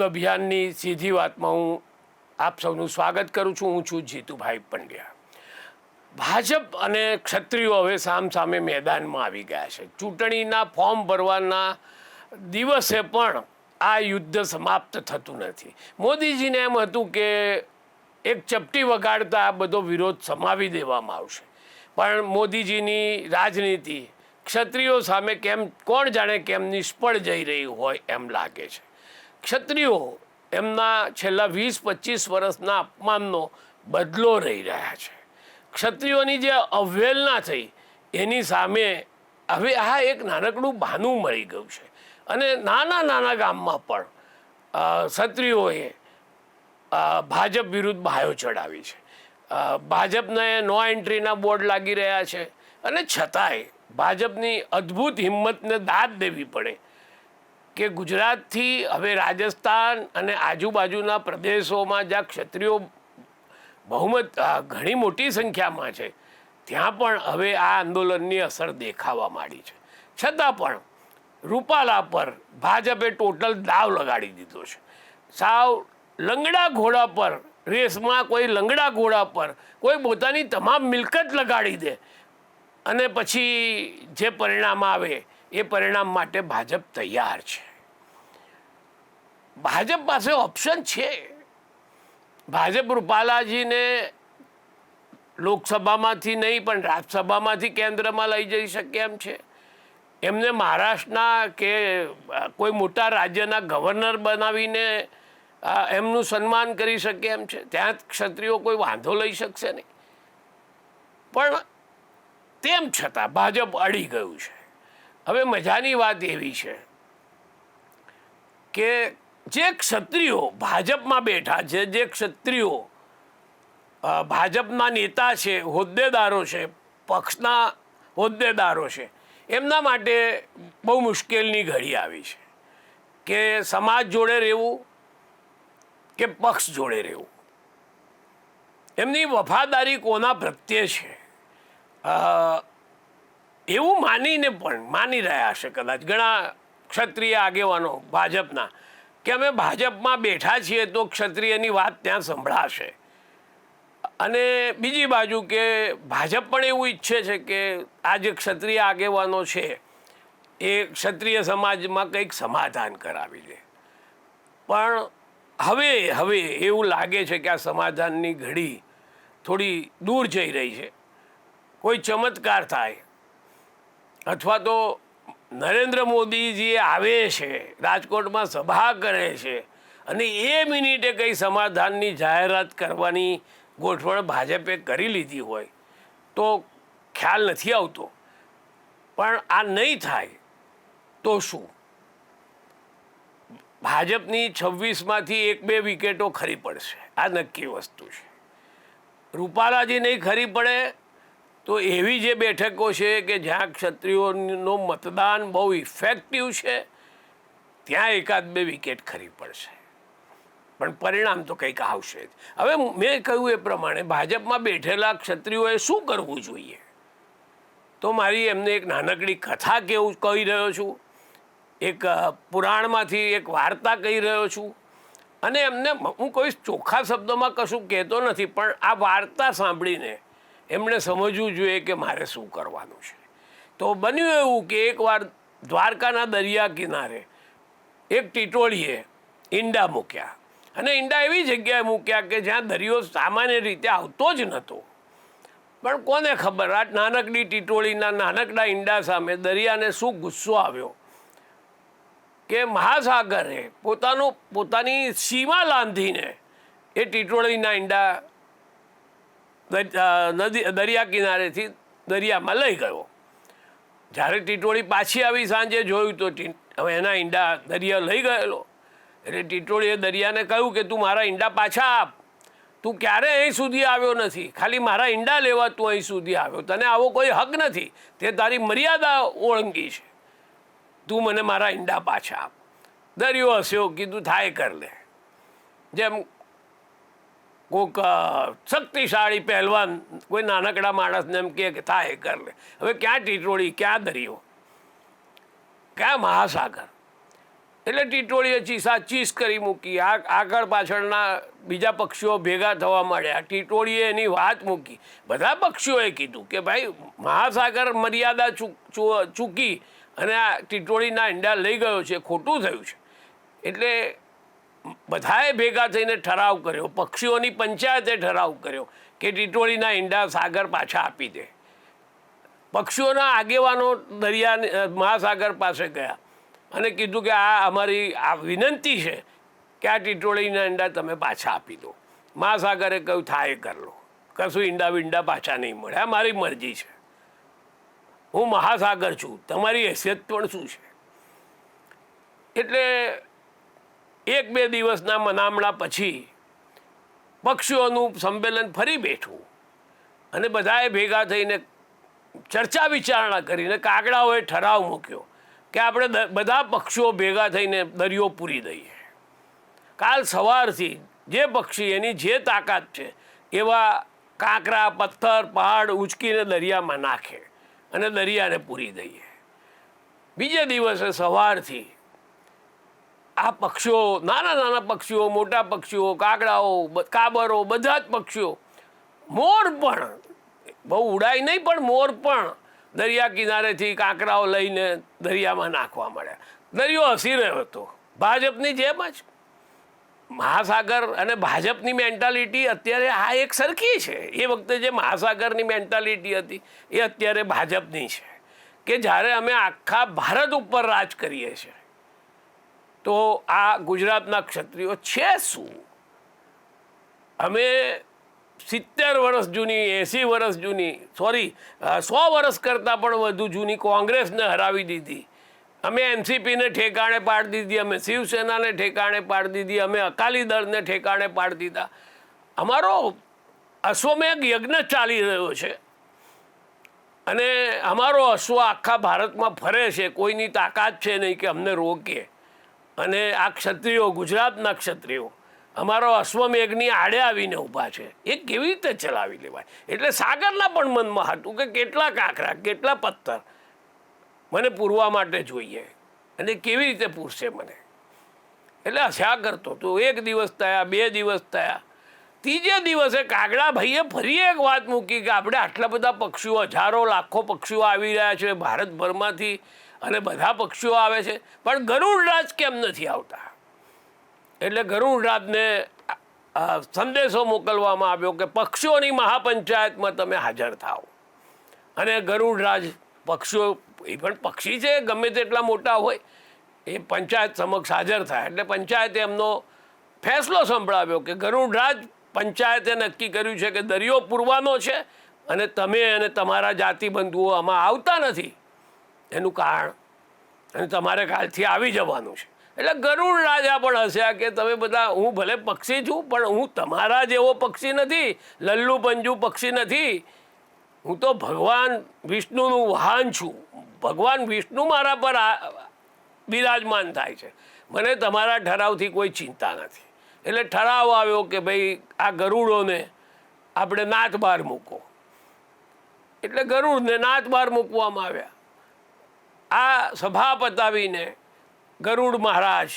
યોગ અભિયાનની સીધી વાતમાં હું આપ સૌનું સ્વાગત કરું છું. હું છું જીતુભાઈ પંડ્યા. ભાજપ અને ક્ષત્રિયો હવે સામ સામે મેદાનમાં આવી ગયા છે. ચૂંટણીના ફોર્મ ભરવાના દિવસે પણ આ યુદ્ધ સમાપ્ત થતું નથી. મોદીજીને એમ હતું કે એક ચપટી વગાડતા આ બધો વિરોધ સમાવી દેવામાં આવશે. પણ મોદીજીની રાજનીતિ ક્ષત્રિયો સામે કેમ કોણ જાણે કેમ નિષ્ફળ જઈ રહી હોય એમ લાગે છે. ક્ષત્રિયો એમના છેલ્લા વીસ, પચીસ વર્ષના અપમાનનો બદલો રહી રહ્યા છે. ક્ષત્રિયોની જે અવહેલના થઈ, એની સામે હવે આ એક નાનકડું બહાનું મળી ગયું છે. અને નાના નાના ગામમાં પણ ક્ષત્રિયોએ ભાજપ વિરુદ્ધ બાયો ચડાવી છે. ભાજપને નો એન્ટ્રીના બોર્ડ લાગી રહ્યા છે. અને છતાંય ભાજપની અદ્ભુત હિંમતને દાદ દેવી પડે કે ગુજરાતથી હવે રાજસ્થાન અને આજુબાજુના પ્રદેશોમાં જ્યાં ક્ષત્રિયો બહુમત ઘણી મોટી સંખ્યામાં છે, ત્યાં પણ હવે આ આંદોલનની અસર દેખાવા માંડી છે. છતાં પણ રૂપાલા પર ભાજપે ટોટલ દાવ લગાડી દીધો છે. સાવ લંગડા ઘોડા પર, રેસમાં કોઈ લંગડા ઘોડા પર, કોઈ પોતાની તમામ મિલકત લગાડી દે અને પછી જે પરિણામ આવે એ પરિણામ માટે ભાજપ તૈયાર છે. ભાજપ પાસે ઓપ્શન છે. ભાજપ રૂપાલાજીને લોકસભામાંથી નહીં, પણ રાજ્યસભામાંથી કેન્દ્રમાં લઈ જઈ શકે એમ છે. એમને મહારાષ્ટ્રના કે કોઈ મોટા રાજ્યના ગવર્નર બનાવીને એમનું સન્માન કરી શકે એમ છે. ત્યાં ક્ષત્રિયો કોઈ વાંધો લઈ શકશે નહીં. પણ તેમ છતાં ભાજપ અડી ગયું છે. હવે મજાની વાત એવી છે કે જે ક્ષત્રિયો ભાજપમાં બેઠા છે, જે ક્ષત્રિયો ભાજપના નેતા છે, હોદ્દેદારો છે, પક્ષના હોદ્દેદારો છે, એમના માટે બહુ મુશ્કેલની ઘડી આવી છે કે સમાજ જોડે રહેવું કે પક્ષ જોડે રહેવું. એમની વફાદારી કોના પ્રત્યે છે? એવું માનીને પણ માની રહ્યા છે કદાચ. ઘણા ક્ષત્રિય આગેવાનો ભાજપના કે અમે ભાજપમાં બેઠા છીએ તો ક્ષત્રિયની વાત ત્યાં સંભળાશે. અને બીજી બાજુ કે ભાજપ પણ એવું ઈચ્છે છે કે આ જે ક્ષત્રિય આગેવાનો છે, એ ક્ષત્રિય સમાજમાં કંઈક સમાધાન કરાવી દે પણ હવે હવે એવું લાગે છે કે આ સમાધાનની ઘડી થોડી દૂર જઈ રહી છે. કોઈ ચમત્કાર થાય અથવા તો નરેન્દ્ર મોદીજી આવે છે, રાજકોટમાં સભા કરે છે, અને એ મિનિટે કંઈ સમાધાનની જાહેરાત કરવાની ગોઠવણ ભાજપે કરી લીધી હોય, તો ખ્યાલ નથી આવતો. પણ આ નહીં થાય, તો શું? ભાજપની છવ્વીસમાંથી એક બે વિકેટો ખરી પડશે. આ નક્કી વસ્તુ છે. રૂપાલાજી નહીં ખરી પડે તો એવી જે બેઠકો છે કે જ્યાં ક્ષત્રિયોનું મતદાન બહુ ઇફેક્ટિવ છે, ત્યાં એકાદ બે વિકેટ ખરી પડશે. પણ પરિણામ તો કંઈક આવશે જ. હવે મેં કહ્યું એ પ્રમાણે ભાજપમાં બેઠેલા ક્ષત્રિયોએ શું કરવું જોઈએ? તો મારી એમને એક નાનકડી કથા કેવું કહી રહ્યો છું, એક પુરાણમાંથી એક વાર્તા કહી રહ્યો છું, અને એમને હું કોઈ ચોખ્ખા શબ્દોમાં કશું કહેતો નથી, પણ આ વાર્તા સાંભળીને એમણે સમજવું જોઈએ કે મારે શું કરવાનું છે. તો બન્યું એવું કે એકવાર દ્વારકાના દરિયા કિનારે એક ટીટોળીએ ઈંડા મૂક્યા. અને ઈંડા એવી જગ્યાએ મૂક્યા કે જ્યાં દરિયો સામાન્ય રીતે આવતો જ નહોતો. પણ કોને ખબર, આ નાનકડી ટીટોળીના નાનકડા ઈંડા સામે દરિયાને શું ગુસ્સો આવ્યો કે મહાસાગરે પોતાનો, પોતાની સીમા લાંધીને એ ટીટોળીના ઈંડા દરિયા કિનારેથી દરિયામાં લઈ ગયો. જ્યારે ટીટોળી પાછી આવી સાંજે જોયું તો હવે એના ઈંડા દરિયા લઈ ગયેલો. એટલે ટીટોળીએ દરિયાને કહ્યું કે તું મારા ઈંડા પાછા આપ. તું ક્યારે અહીં સુધી આવ્યો નથી. ખાલી મારા ઈંડા લેવા તું અહીં સુધી આવ્યો. તને આવો કોઈ હક નથી. તે તારી મર્યાદા ઓળંગી છે. તું મને મારા ઈંડા પાછા આપ. દરિયો હસ્યો, કીધું, થાય કર લે. જેમ અ, શક્તિશાળી પહેલવાન કોઈ નાનકડા માણસને એમ કે થાય કર લે. હવે ક્યાં ટીટોળી ક્યાં દરિયો? ક્યાં મહાસાગર? એટલે ટીટોળીએ ચીસા ચીસ કરી મૂકી. આ આગળ પાછળના બીજા પક્ષીઓ ભેગા થવા માંડ્યા. ટીટોળીએ એની વાત મૂકી. બધા પક્ષીઓએ કીધું કે ભાઈ મહાસાગર મર્યાદા ચૂકી અને આ ટીટોળીના ઈંડા લઈ ગયો છે ખોટું થયું છે. એટલે બધાએ ભેગા થઈને ઠરાવ કર્યો. પક્ષીઓની પંચાયતે ઠરાવ કર્યો કે ટીટોળીના ઈંડા સાગર પાછા આપી દે. પક્ષીઓના આગેવાનો દરિયા મહાસાગર પાસે ગયા અને કીધું કે આ અમારી, આ વિનંતી છે કે આ ટીટોળીના ઈંડા તમે પાછા આપી દો. મહાસાગરે કહ્યું થાય કર લો. કશું ઈંડા વિંડા પાછા નહીં મળે. આ મારી મરજી છે. હું મહાસાગર છું. તમારી હેસિયત પણ શું છે? એટલે એક બે દિવસના મનામણા પછી પક્ષીઓનું સંમેલન ફરી બેઠું. અને બધાએ ભેગા થઈને ચર્ચા વિચારણા કરીને કાગડાઓએ ઠરાવ મૂક્યો કે આપણે બધા પક્ષીઓ ભેગા થઈને દરિયો પૂરી દઈએ. કાલ સવારથી જે પક્ષી એની જે તાકાત છે એવા કાંકરા, પથ્થર, પહાડ ઉચકીને દરિયામાં નાખે અને દરિયાને પૂરી દઈએ. બીજે દિવસે સવારથી આ પક્ષીઓ, નાના નાના પક્ષીઓ, મોટા પક્ષીઓ, કાગડાઓ કાબરો, બધા જ પક્ષીઓ, મોર પણ, બહુ ઉડાય નહીં, પણ મોર પણ દરિયા કિનારેથી કાંકરાઓ લઈને દરિયામાં નાખવા મળ્યા. દરિયો હસી રહ્યો હતો. ભાજપની જેમ જ. મહાસાગર અને ભાજપની મેન્ટાલિટી અત્યારે આ એક સરખી છે. એ વખતે જે મહાસાગરની મેન્ટાલિટી હતી, એ અત્યારે ભાજપની છે. કે જ્યારે અમે આખા ભારત ઉપર રાજ કરીએ છીએ તો આ ગુજરાતના ક્ષત્રિયો છે શું? અમે સિત્તેર વર્ષ જૂની, એંસી વર્ષ જૂની, સોરી સો વર્ષ કરતાં પણ વધુ જૂની કોંગ્રેસને હરાવી દીધી. અમે એનસીપીને ઠેકાણે પાડી દીધી, અમે શિવસેનાને ઠેકાણે પાડી દીધી, અમે અકાલી દળને ઠેકાણે પાડી દીધા. અમારો અશ્વમેઘ યજ્ઞ ચાલી રહ્યો છે અને અમારો અશ્વ આખા ભારતમાં ફરે છે, કોઈની તાકાત છે નહીં કે અમને રોકે. અને આ ક્ષત્રિયો ગુજરાતના ક્ષત્રિયો. અમારો અશ્વમેઘની આડે આવીને ઊભા છે. એ કેવી રીતે ચલાવી લેવાય? એટલે સાગરના પણ મનમાં હતું કે કેટલા કાંકરા, કેટલા પથ્થર મને પૂરવા માટે જોઈએ. અને કેવી રીતે પૂરશે મને? એટલે હસ્યા કરતો તો એક દિવસ થયા, બે દિવસ થયા. ત્રીજે દિવસે કાગડા ભાઈએ ફરી એક વાત મૂકી કે આપણે આટલા બધા પક્ષીઓ, હજારો, લાખો પક્ષીઓ આવી રહ્યા છે ભારતભરમાંથી. અને બધા પક્ષીઓ આવે છે. પણ ગરુડરાજ કેમ નથી આવતા? એટલે ગરુડરાજને સંદેશો મોકલવામાં આવ્યો કે પક્ષીઓની મહાપંચાયતમાં તમે હાજર થાઓ. અને ગરુડરાજ પક્ષીઓ, એ પણ પક્ષી છે, ગમે તેટલા મોટા હોય, એ પંચાયત સમક્ષ હાજર થાય. એટલે પંચાયતે એમનો ફેસલો સંભળાવ્યો કે ગરુડરાજ પંચાયતે નક્કી કર્યું છે કે દરિયો પૂરવાનો છે અને તમે અને તમારા જાતિ બંધુઓ આમાં આવતા નથી. એનું કારણ. અને તમારે કાલથી આવી જવાનું છે. એટલે ગરુડ રાજા પણ હશે કે તમે બધા, હું ભલે પક્ષી છું, પણ હું તમારા જેવો પક્ષી નથી, લલ્લુ પંજુ પક્ષી નથી. હું તો ભગવાન વિષ્ણુનું વાહન છું. ભગવાન વિષ્ણુ મારા પર બિરાજમાન થાય છે. મને તમારા ઠરાવથી કોઈ ચિંતા નથી. એટલે ઠરાવ આવ્યો કે ભાઈ આ ગરુડોને આપણે નાથ બહાર મૂકો એટલે ગરુડને નાથ બહાર મૂકવામાં આવ્યા. આ સભા પતાવીને ગરુડ મહારાજ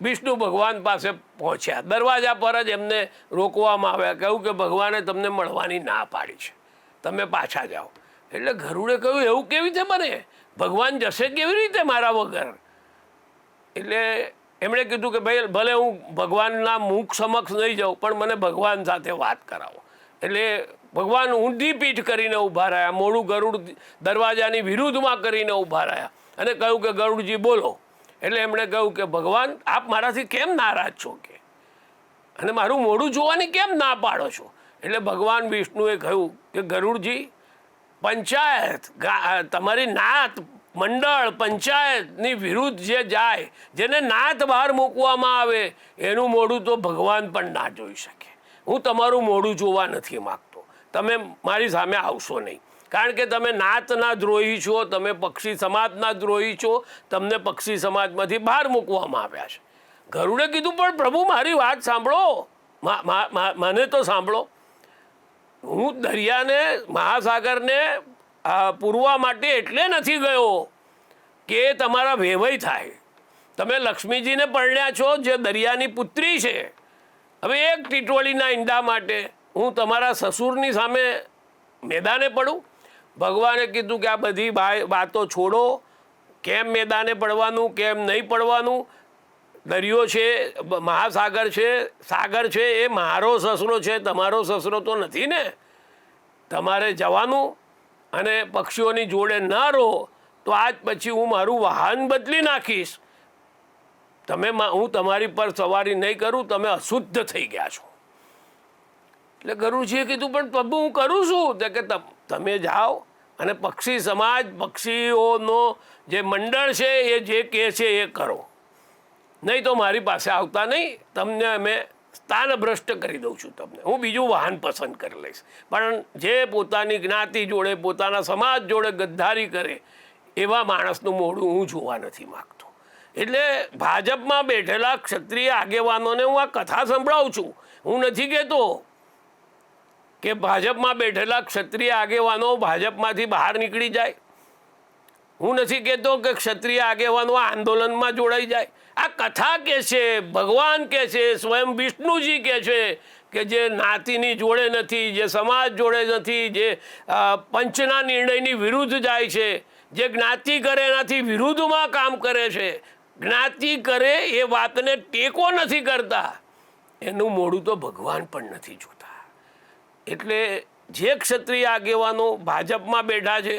વિષ્ણુ ભગવાન પાસે પહોંચ્યા. દરવાજા પર જ એમને રોકવામાં આવ્યા, કહ્યું કે ભગવાને તમને મળવાની ના પાડી છે. તમે પાછા જાઓ. એટલે ગરુડે કહ્યું, એવું કેવી રીતે બને? ભગવાન જશે કેવી રીતે મારા વગર? એટલે એમણે કીધું કે, ભાઈ, ભલે હું ભગવાનના મુખ સમક્ષ નહીં જાઉં, પણ મને ભગવાન સાથે વાત કરાવો. એટલે ભગવાન ઊંધી પીઠ કરીને ઊભા રહ્યા, મોડું ગરુડ દરવાજાની વિરુદ્ધમાં કરીને ઊભા રહ્યા. અને કહ્યું કે, ગરુડજી, બોલો. એટલે એમણે કહ્યું કે, ભગવાન, આપ મારાથી કેમ નારાજ છો કે? અને મારું મોઢું જોવાની કેમ ના પાડો છો? એટલે ભગવાન વિષ્ણુએ કહ્યું કે, ગરુડજી, પંચાયત તમારી નાત મંડળ પંચાયતની વિરુદ્ધ જે જાય, જેને નાત બહાર મૂકવામાં આવે, એનું મોઢું તો ભગવાન પણ ના જોઈ શકે. હું તમારું મોઢું જોવા નથી માગતો. તમે મારી સામે આવશો નહીં. કારણ કે તમે નાતના દ્રોહી છો, તમે પક્ષી સમાજના દ્રોહી છો, તમને પક્ષી સમાજમાંથી બહાર મૂકવામાં આવ્યા છે. ગરુડે કીધું, પણ પ્રભુ, મારી વાત સાંભળો. મને તો સાંભળો. હું દરિયાને, મહાસાગરને પૂરવા માટે એટલે નથી ગયો કે તમારા વેવય થાય. તમે લક્ષ્મીજીને પરણ્યા છો, જે દરિયાની પુત્રી છે. હવે એક ટીટોળીના ઈંડા માટે હું તમારા સસુરની સામે મેદાને પડું. ભગવાને કીધું કે આ બધી વાતો છોડો. કેમ મેદાને પડવાનું, કેમ નહીં પડવાનું? દરિયો છે મહાસાગર છે, સાગર છે, એ મારો સસરો છે, તમારો સસરો તો નથી ને? તમારે જવાનું અને પક્ષીઓની જોડે ન રહો. તો આજ પછી હું મારું વાહન બદલી નાખીશ. તમે હું તમારી પર સવારી નહીં કરું, તમે અશુદ્ધ થઈ ગયા છો. એટલે ગરુજીએ કીધું, પણ પ્રભુ, હું કરું છું. કે, તમે જાઓ અને પક્ષી સમાજ, પક્ષીઓનો જે મંડળ છે, એ જે કહે છે, એ કરો. નહીં તો મારી પાસે આવતા નહીં, તમને અમે સ્થાનભ્રષ્ટ કરી દઉં છું તમને. હું બીજું વાહન પસંદ કરી લઈશ. પણ જે પોતાની જ્ઞાતિ જોડે, પોતાના સમાજ જોડે ગદ્દારી કરે, એવા માણસનું મોઢું હું જોવા નથી માગતો. એટલે ભાજપમાં બેઠેલા ક્ષત્રિય આગેવાનોને હું આ કથા સંભળાવું છું. હું નથી કહેતો કે ભાજપમાં બેઠેલા ક્ષત્રિય આગેવાનો ભાજપમાંથી બહાર નીકળી જાય. હું નથી કહેતો કે ક્ષત્રિય આગેવાનો આંદોલનમાં જોડાઈ જાય. આ કથા કે છે, ભગવાન કે છે, સ્વયં વિષ્ણુજી કે છે કે જે નાતીની જોડે નથી, જે સમાજ જોડે નથી, જે પંચના નિર્ણયની વિરુદ્ધ જાય છે, જે જ્ઞાતિ કરે એનાથી વિરુદ્ધમાં કામ કરે છે જ્ઞાતિ કરે એ વાતને ટેકો નથી કરતા. એનું મોડું તો ભગવાન પણ નથી જોતા. એટલે જે ક્ષત્રિય આગેવાનો ભાજપમાં બેઠા છે,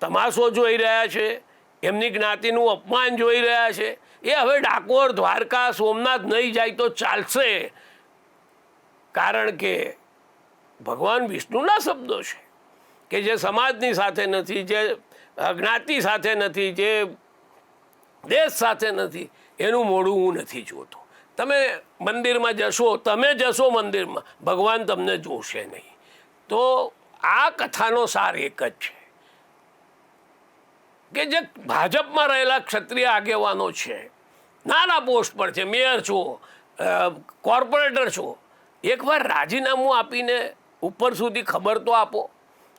તમાશો જોઈ રહ્યા છે, એમની જ્ઞાતિનું અપમાન જોઈ રહ્યા છે, એ હવે ડાકોર, દ્વારકા, સોમનાથ નહીં જાય તો ચાલશે. કારણ કે ભગવાન વિષ્ણુના શબ્દો છે કે જે સમાજની સાથે નથી, જે જ્ઞાતિ સાથે નથી, જે દેશ સાથે નથી, એનું મોડું હું નથી જોતો. તમે મંદિરમાં જશો, તમે જશો મંદિરમાં, ભગવાન તમને જોશે નહીં. તો આ કથાનો સાર એક જ છે. કે જે ભાજપમાં રહેલા ક્ષત્રિય આગેવાનો છે, નાના પોસ્ટ પર છે, મેયર છો કોર્પોરેટર છો, એકવાર રાજીનામું આપીને ઉપર સુધી ખબર તો આપો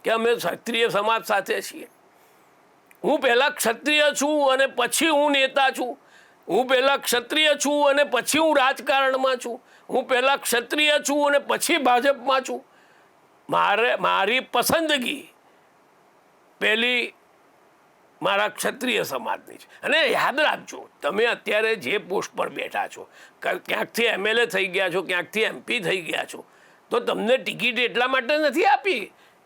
કે અમે ક્ષત્રિય સમાજ સાથે છીએ. હું પહેલાં ક્ષત્રિય છું અને પછી હું નેતા છું. હું પહેલાં ક્ષત્રિય છું અને પછી હું રાજકારણમાં છું. હું પહેલાં ક્ષત્રિય છું અને પછી ભાજપમાં છું. મારે, મારી પસંદગી પહેલી મારા ક્ષત્રિય સમાજની છે. અને યાદ રાખજો, તમે અત્યારે જે પોસ્ટ પર બેઠા છો ક્યાંકથી એમએલએ થઈ ગયા છો, ક્યાંકથી એમપી થઈ ગયા છો, તો તમને ટિકિટ એટલા માટે નથી આપી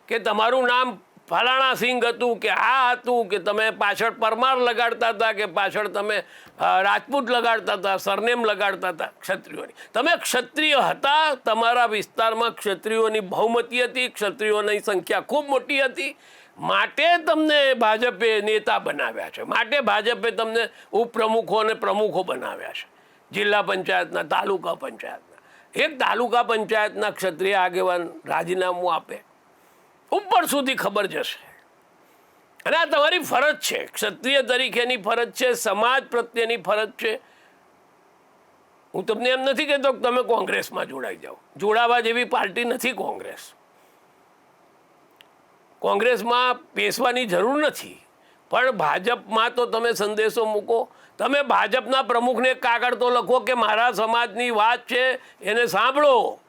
કે તમારું નામ ફલાણા સિંઘ હતું કે આ હતું કે તમે પાછળ પરમાર લગાડતા હતા કે પાછળ તમે રાજપૂત લગાડતા હતા, સરનેમ લગાડતા હતા ક્ષત્રિયોની. તમે ક્ષત્રિય હતા, તમારા વિસ્તારમાં ક્ષત્રિયોની બહુમતી હતી, ક્ષત્રિયોની સંખ્યા ખૂબ મોટી હતી. માટે તમને ભાજપે નેતા બનાવ્યા છે. માટે ભાજપે તમને ઉપપ્રમુખો અને પ્રમુખો બનાવ્યા છે. જિલ્લા પંચાયતના, તાલુકા પંચાયતના. એક તાલુકા પંચાયતના ક્ષત્રિય આગેવાન રાજીનામું આપે. ઉપર સુધી ખબર જશે. અને આ તમારી ફરજ છે. ક્ષત્રિય તરીકેની ફરજ છે, સમાજ પ્રત્યેની ફરજ છે. હું તમને એમ નથી કહેતો કે તમે કોંગ્રેસમાં જોડાઈ જાઓ. જોડાવા જેવી પાર્ટી નથી કોંગ્રેસ. કોંગ્રેસમાં પેસવાની જરૂર નથી. પણ ભાજપમાં તો તમે સંદેશો મૂકો. તમે ભાજપના પ્રમુખને કાગળ તો લખો કે મારા સમાજની વાત છે, એને સાંભળો.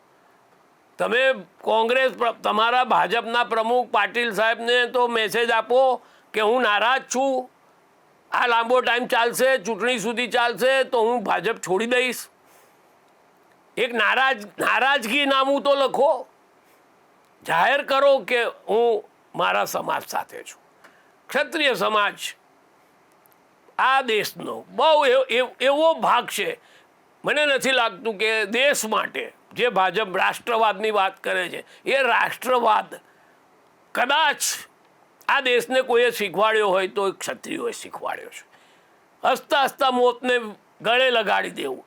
તમે કોંગ્રેસ તમારા ભાજપના પ્રમુખ પાટીલ સાહેબને તો મેસેજ આપો કે હું નારાજ છું. આ લાંબો ટાઈમ ચાલશે, ચૂંટણી સુધી ચાલશે, તો હું ભાજપ છોડી દઈશ. એક નારાજ, નારાજગી નામું તો લખો. જાહેર કરો કે હું મારા સમાજ સાથે છું. ક્ષત્રિય સમાજ, આ દેશનો બહુ એવ- ભાગ છે. મને નથી લાગતું કે દેશ માટે જે ભાજપ રાષ્ટ્રવાદની વાત કરે છે, એ રાષ્ટ્રવાદ કદાચ આ દેશને કોઈએ શીખવાડ્યો હોય તો ક્ષત્રિયોએ શીખવાડ્યો છે. હસતા હસતા મોતને ગળે લગાડી દેવું.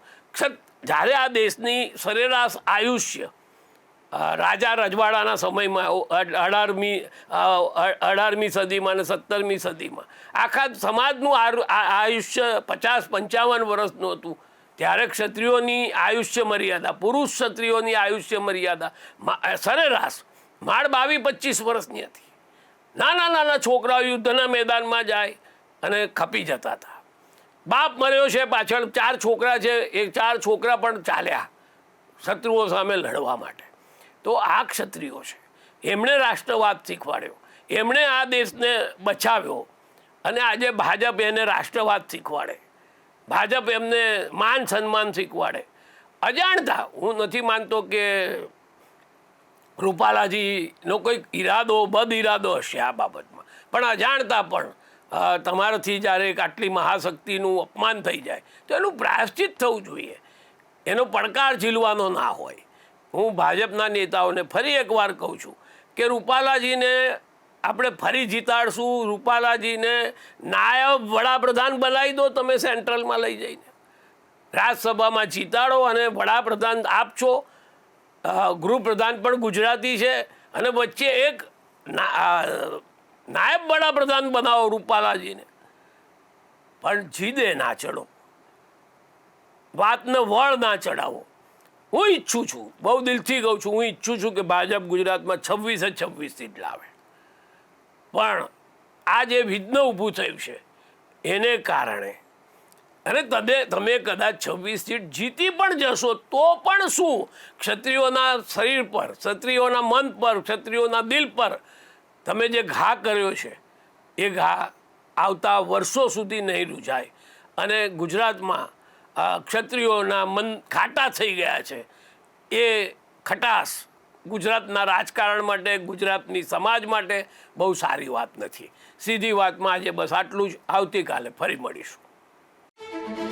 જ્યારે આ દેશની સરેરાશ આયુષ્ય રાજા રજવાડાના સમયમાં અઢારમી અઢારમી સદીમાં અને સત્તરમી સદીમાં, આખા સમાજનું આયુષ્ય પચાસ પંચાવન વર્ષનું હતું. ત્યારે ક્ષત્રિયોની આયુષ્ય મર્યાદા, પુરુષ ક્ષત્રિયોની આયુષ્ય મર્યાદા સરેરાશ, માળ બાવીસ પચીસ વર્ષની હતી. નાના નાના છોકરાઓ યુદ્ધના મેદાનમાં જાય અને ખપી જતા હતા. બાપ મર્યો છે પાછળ, ચાર છોકરા છે એ ચાર છોકરા પણ ચાલ્યા શત્રુઓ સામે લડવા માટે. તો આ ક્ષત્રિયો છે. એમણે રાષ્ટ્રવાદ શીખવાડ્યો. એમણે આ દેશને બચાવ્યો. અને આજે ભાજપ એને રાષ્ટ્રવાદ શીખવાડે. ભાજપ એમને માન સન્માન શીખવાડે. અજાણતા, હું નથી માનતો કે રૂપાલાજીનો કોઈક ઈરાદો, બદ ઈરાદો હશે આ બાબતમાં. પણ અજાણતા પણ તમારાથી જ્યારે એક આટલી મહાશક્તિનું અપમાન થઈ જાય, તો એનું પ્રાયશ્ચિત થવું જોઈએ. એનો પડકાર ઝીલવાનો ના હોય. હું ભાજપના નેતાઓને ફરી એકવાર કહું છું કે રૂપાલાજીને આપણે ફરી જીતાડશું, રૂપાલાજીને નાયબ વડાપ્રધાન બનાવી દો, તમે સેન્ટ્રલમાં લઈ જઈને. રાજ્યસભામાં જીતાડો અને વડાપ્રધાન આપશો ગૃહપ્રધાન પણ ગુજરાતી છે અને વચ્ચે એક નાયબ વડાપ્રધાન બનાવો રૂપાલાજીને. પણ જીદે ના ચડો. વાતને વળ ના ચડાવો. હું ઈચ્છું છું, બહુ દિલથી કહું છું, હું ઈચ્છું છું કે ભાજપ ગુજરાતમાં છવ્વીસે છવ્વીસ સીટ લાવે. પણ આ જે વિઘ્ન ઊભું થયું છે, એને કારણે. અને તમે તમે કદાચ છવ્વીસ સીટ જીતી પણ જશો, તો પણ શું? ક્ષત્રિયોના શરીર પર, ક્ષત્રિયોના મન પર, ક્ષત્રિયોના દિલ પર તમે જે ઘા કર્યો છે, એ ઘા આવતા વર્ષો સુધી નહીં રૂજાય. અને ગુજરાતમાં ક્ષત્રિયોના મન ખાટા થઈ ગયા છે. એ ખટાશ ગુજરાતના રાજકારણ માટે, ગુજરાતની સમાજ માટે બહુ સારી વાત નથી. સીધી વાતમાં આજે બસ આટલું જ. આવતીકાલે ફરી મળીશું.